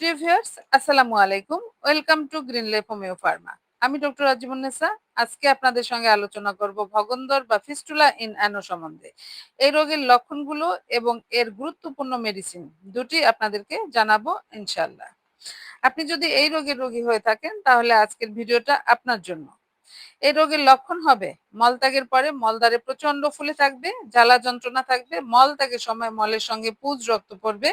প্রিভিয়ার্স আসসালামু আলাইকুম welcome to green leaf homeo pharma আমি ডক্টর রাজিমুন্নেসা আজকে আপনাদের সঙ্গে আলোচনা করব ভগন্দর বা ফিস্টুলা ইন অ্যানো সম্বন্ধে। এই রোগের লক্ষণগুলো এবং এর গুরুত্বপূর্ণ মেডিসিন দুটি আপনাদেরকে জানাব ইনশাল্লাহ আপনি যদি এই রোগের রোগী হয়ে থাকেন, তাহলে আজকের ভিডিওটা আপনার জন্য। এই রোগের লক্ষণ হবে। মলত্যাগের পরে মলদ্বারে প্রচণ্ড ফুলে থাকবে, জ্বালা যন্ত্রণা থাকবে, মল ত্যাগের সময় মলের সঙ্গে পুজ রক্ত পড়বে,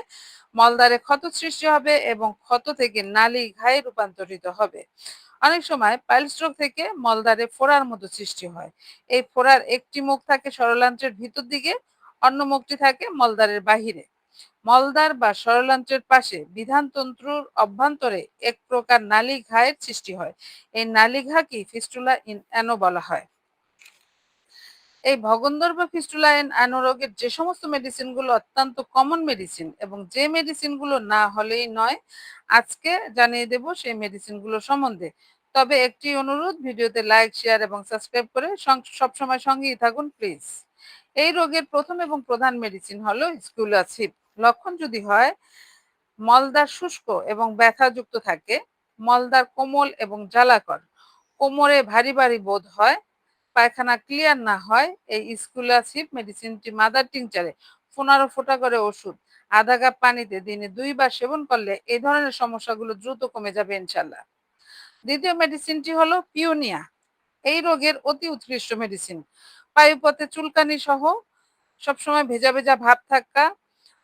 মলদ্বারে ক্ষত সৃষ্টি হবে এবং ক্ষত থেকে নালি ঘায়ে রূপান্তরিত হবে। অনেক সময় পাইল স্ট্রোক থেকে মলদ্বারে ফোড়ার মতো সৃষ্টি হয়। এই ফোড়ার একটি মুখ থাকে সরলান্ত্রের ভিতর দিকে, অন্য মুখটি থাকে মলদ্বারের বাহিরে। মলদ্বার বা সরলান্ত্রের পাশে বিধানতন্ত্রুর অভ্যন্তরে এক প্রকার নালী ঘায়ের সৃষ্টি হয়। এই নালী ঘাকে ফিস্টুলা ইন অ্যানো বলা হয়। এই ভগন্দর বা ফিস্টুলা ইন অ্যানো রোগের যে সমস্ত মেডিসিনগুলো অত্যন্ত কমন মেডিসিন এবং যে মেডিসিনগুলো না হলেই নয়, আজকে জানিয়ে দেব সেই মেডিসিনগুলো সম্বন্ধে। তবে একটি অনুরোধ, ভিডিওতে লাইক শেয়ার এবং সাবস্ক্রাইব করে সবসময় সঙ্গেই থাকুন প্লিজ এই রোগের প্রথম এবং প্রধান মেডিসিন হলো স্কুলাসিপ লক্ষণ যদি হয় মলদার শুষ্ক এবং ব্যথাযুক্ত থাকে মলদার কোমল এবং জ্বালাকর। কোমরে ভারী ভারী বোধ হয়, পায়খানা ক্লিয়ার না হয়, এই স্কুলাসিপ মেডিসিনটি মাদার টিংচারে পনেরো ফোঁটা করে ওষুধ, আধা কাপ পানিতে দিনে দুইবার সেবন করলে এই ধরনের সমস্যাগুলো দ্রুত কমে যাবে ইনশাল্লাহ। দ্বিতীয় মেডিসিনটি হলো পিওনিয়া এই রোগের অতি উৎকৃষ্ট মেডিসিন পায়ুপথে চুলকানি সহ সবসময় ভেজা ভেজা ভাব থাকা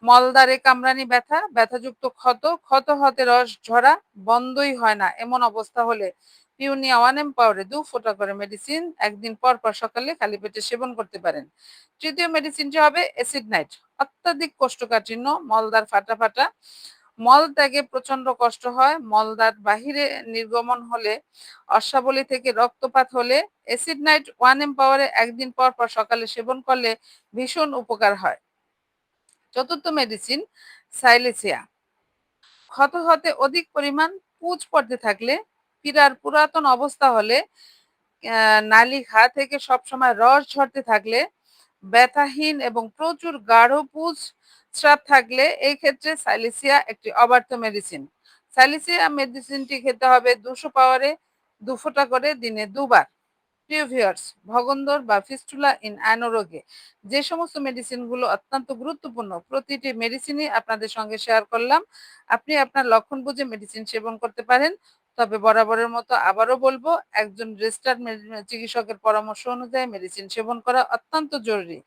মলদারে কামরানি ব্যথা, ব্যথাযুক্ত ক্ষত ক্ষত হতে রস ঝরা, বন্ধই হয় না, এমন অবস্থা হলে পিউনিয়া ওয়ান এম পাউডারে দু ফোঁটা করে মেডিসিন, একদিন পর পর সকালে খালি পেটে সেবন করতে পারেন। তৃতীয় মেডিসিনটি হবে, অ্যাসিড নাইট, অত্যাধিক কোষ্ঠকাঠিন্য, মলদার ফাটা ফাটা। মল ত্যাগে প্রচণ্ড কষ্ট হয়, মলদার বাহিরে নির্গমন হলে, অশ্বাবলী থেকে রক্তপাত হলে, অ্যাসিড নাইট ওয়ান এম পাওয়ারে একদিন পর পর সকালে সেবন করলে ভীষণ উপকার হয়। চতুর্থ মেডিসিন সাইলেসিয়া ক্ষত হতে অধিক পরিমাণ পুজ পড়তে থাকলে পীড়ার পুরাতন অবস্থা হলে নালি ঘা থেকে সবসময় রস ঝরতে থাকলে ব্যথাহীন এবং প্রচুর গাঢ় পুজ স্রাব থাকলে এই ক্ষেত্রে সাইলিসিয়া একটি অবার্থ মেডিসিন সাইলিসিয়া মেডিসিনটি খেতে হবে দুশো পাওয়ারে দু ফোঁটা করে দিনে দুবার। প্রিয় ভিউয়ার্স, ভগন্দর বা ফিস্টুলা ইন অ্যানোরোগে যে সমস্ত মেডিসিনগুলো অত্যন্ত গুরুত্বপূর্ণ, প্রতিটি মেডিসিনই আপনাদের সঙ্গে শেয়ার করলাম। আপনি আপনার লক্ষণ বুঝে মেডিসিন সেবন করতে পারেন, তবে বরাবরের মতো আবারও বলব, একজন রেজিস্টার্ড চিকিৎসকের পরামর্শ অনুযায়ী মেডিসিন সেবন করা অত্যন্ত জরুরি।